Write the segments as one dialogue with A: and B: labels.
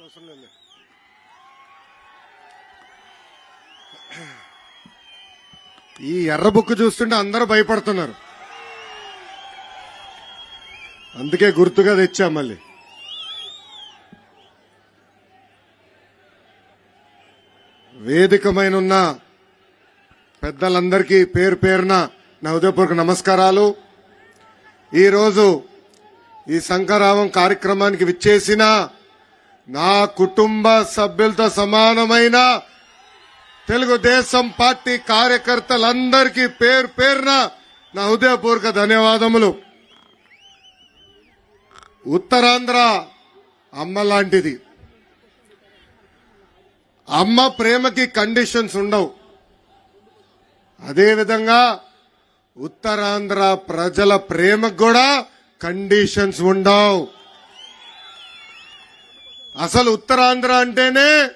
A: అవసరం లేదు ఈ ఎర్ర బుక్ చూస్తుంటే అందరూ భయపడుతున్నారు. అందుకే గుర్తుగా తెచ్చా మళ్ళీ. వేదికమైన ఉన్న పెద్దలందరికీ పేరు పేరున నా ఉదయపూర్వక నమస్కారాలు. ఈరోజు ఈ శంకరావం కార్యక్రమానికి విచ్చేసిన నా కుటుంబ సభ్యులతో సమానమైన తెలుగుదేశం పార్టీ కార్యకర్తలందరికీ పేరు పేరున నా హృదయపూర్వక ధన్యవాదములు. ఉత్తరాంధ్ర అమ్మ లాంటిది. అమ్మ ప్రేమకి కండిషన్స్ ఉండవు. అదేవిధంగా ఉత్తరాంధ్ర ప్రజల ప్రేమకు కూడా కండిషన్స్ ఉండవు. అసలు ఉత్తరాంధ్ర అంటేనే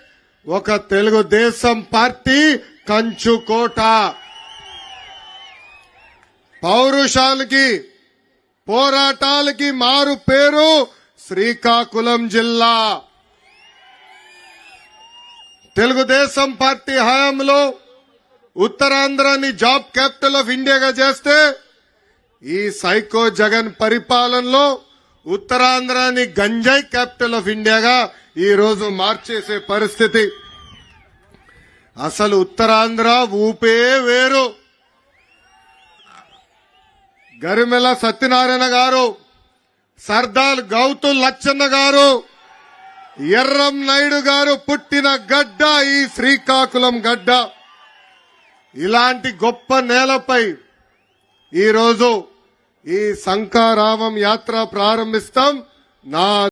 A: ఒక తెలుగుదేశం పార్టీ కంచుకోట. పౌరుషాలకి పోరాటాలకి మారు పేరు శ్రీకాకుళం జిల్లా. తెలుగుదేశం పార్టీ హయాంలో ఉత్తరాంధ్రాని జాబ్ క్యాపిటల్ ఆఫ్ ఇండియాగా చేస్తే ఈ సైకో జగన్ పరిపాలనలో ఉత్తరాంధ్రాని గంజాయి క్యాపిటల్ ఆఫ్ ఇండియాగా ఈ రోజు మార్చేసే పరిస్థితి. అసలు ఉత్తరాంధ్ర ఊపే వేరు. గరిమెల సత్యనారాయణ గారు సర్దార్ గౌతు లచ్చన్న గారు ఎర్రం నాయుడు గారు పుట్టిన గడ్డ ఈ శ్రీకాకుళం గడ్డ. ఇలాంటి గొప్ప నేలపై ఈరోజు ఈ శంకారామం యాత్ర ప్రారంభిస్తాం. నా